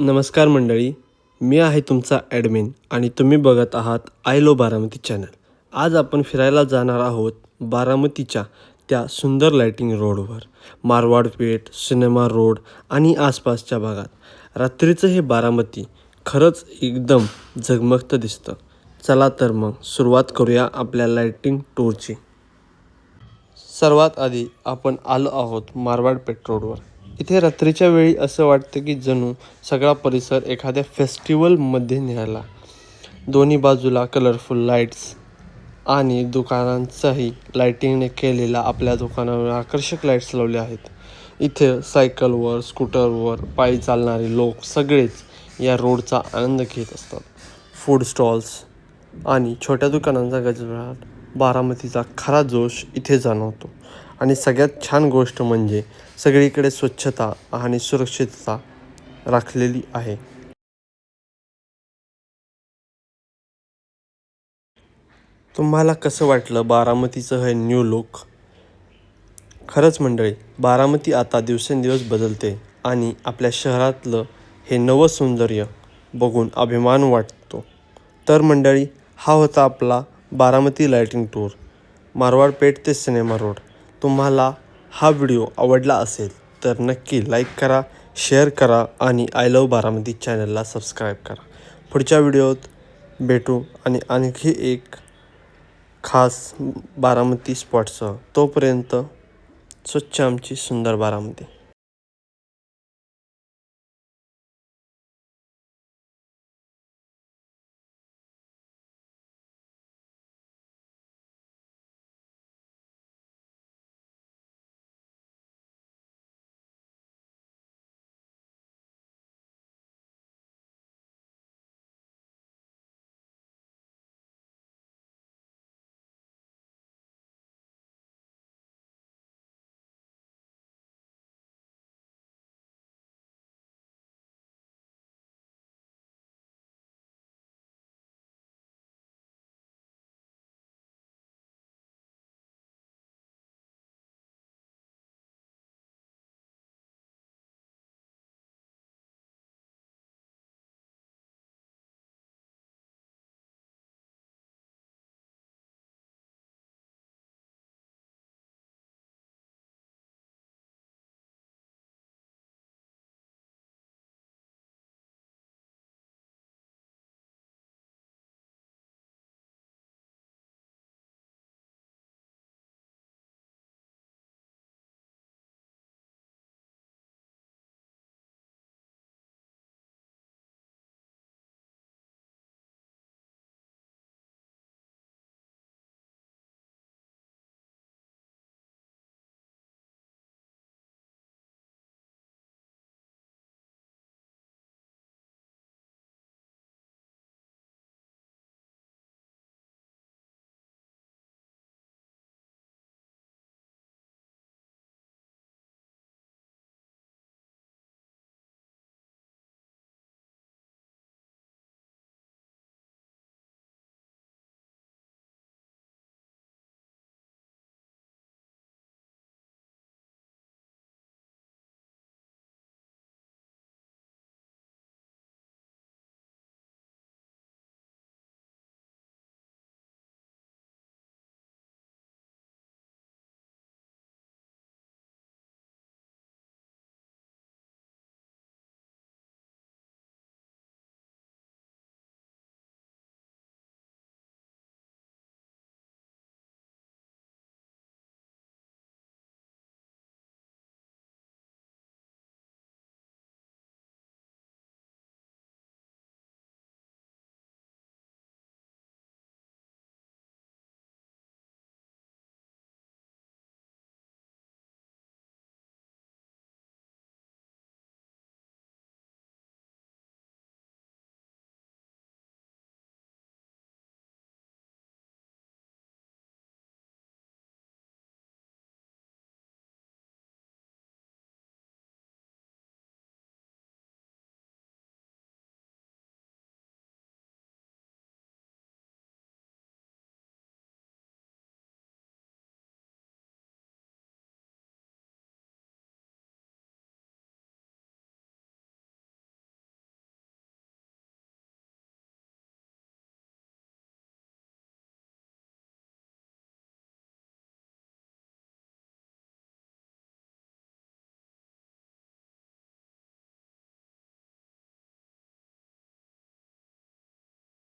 नमस्कार मंडळी मी आहे तुमचा ॲडमिन आणि तुम्ही बघत आहात आय लो बारामती चॅनल. आज आपण फिरायला जाणार आहोत बारामतीच्या त्या सुंदर लाईटिंग रोडवर मारवाड पेठ सिनेमा रोड आणि आसपासच्या भागात. रात्रीचं हे बारामती खरंच एकदम झगमगतं दिसतं. चला तर मग सुरुवात करूया आपल्या लाईटिंग टूरची सर्वात आधी आपण आलो आहोत मारवाड पेठ रोडवर इथे रात्रीच्या वेळी असं वाटतं की जणू सगळा परिसर एखाद्या फेस्टिवलमध्ये निघाला. दोन्ही बाजूला कलरफुल लाईट्स आणि दुकानांचाही लाईटिंगने केलेला आपल्या दुकानावर आकर्षक लाईट्स लावले आहेत. इथे सायकलवर स्कूटरवर पायी चालणारे लोक सगळेच या रोडचा आनंद घेत असतात. फूड स्टॉल्स आणि छोट्या दुकानांचा गजराट बारामतीचा खरा जोश इथे जाणवतो. आणि सगळ्यात छान गोष्ट म्हणजे सगळीकडे स्वच्छता आणि सुरक्षितता राखलेली आहे. तुम्हाला कसं वाटलं बारामतीचं हे न्यू लुक? खरंच मंडळी बारामती आता दिवसेंदिवस बदलते आणि आपल्या शहरातलं हे नवं सौंदर्य बघून अभिमान वाटतो. तर मंडळी हा होता आपला बारामती लाईटिंग टूर मारवाड पेठ ते सिनेमा रोड तुम्हाला हा व्हिडिओ आवडला असेल तर नक्की लाईक करा शेअर करा आणि आय लव बारामती चॅनलला सबस्क्राईब करा. पुढच्या व्हिडिओत भेटू आणि आणखी एक खास बारामती स्पॉटसह तोपर्यंत स्वच्छ आमची सुंदर बारामती.